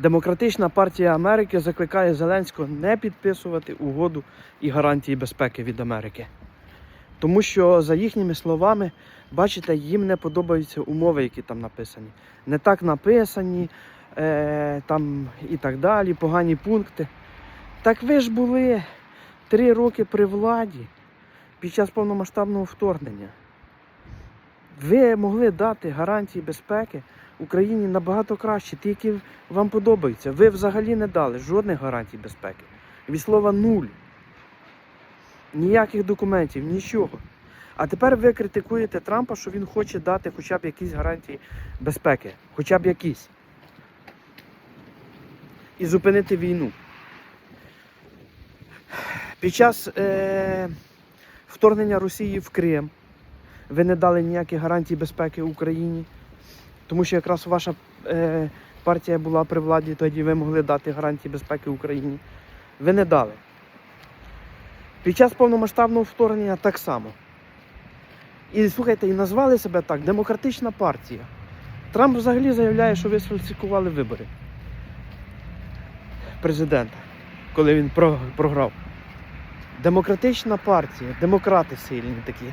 Демократична партія Америки закликає Зеленського не підписувати угоду і гарантії безпеки від Америки. Тому що, за їхніми словами, бачите, їм не подобаються умови, які там написані. Не так написані, е, там і так далі, погані пункти. Так ви ж були три роки при владі під час повномасштабного вторгнення. Ви могли дати гарантії безпеки Україні набагато краще, ті, які вам подобаються. Ви взагалі не дали жодних гарантій безпеки. Від слова нуль. Ніяких документів, нічого. А тепер ви критикуєте Трампа, що він хоче дати хоча б якісь гарантії безпеки, хоча б якісь. І зупинити війну. Під час е- вторгнення Росії в Крим ви не дали ніяких гарантій безпеки Україні. Тому що якраз ваша е, партія була при владі, тоді ви могли дати гарантії безпеки Україні. Ви не дали. Під час повномасштабного вторгнення так само. І слухайте, і назвали себе так Демократична партія. Трамп взагалі заявляє, що ви сфальсифікували вибори президента, коли він програв. Демократична партія, демократи сильні такі.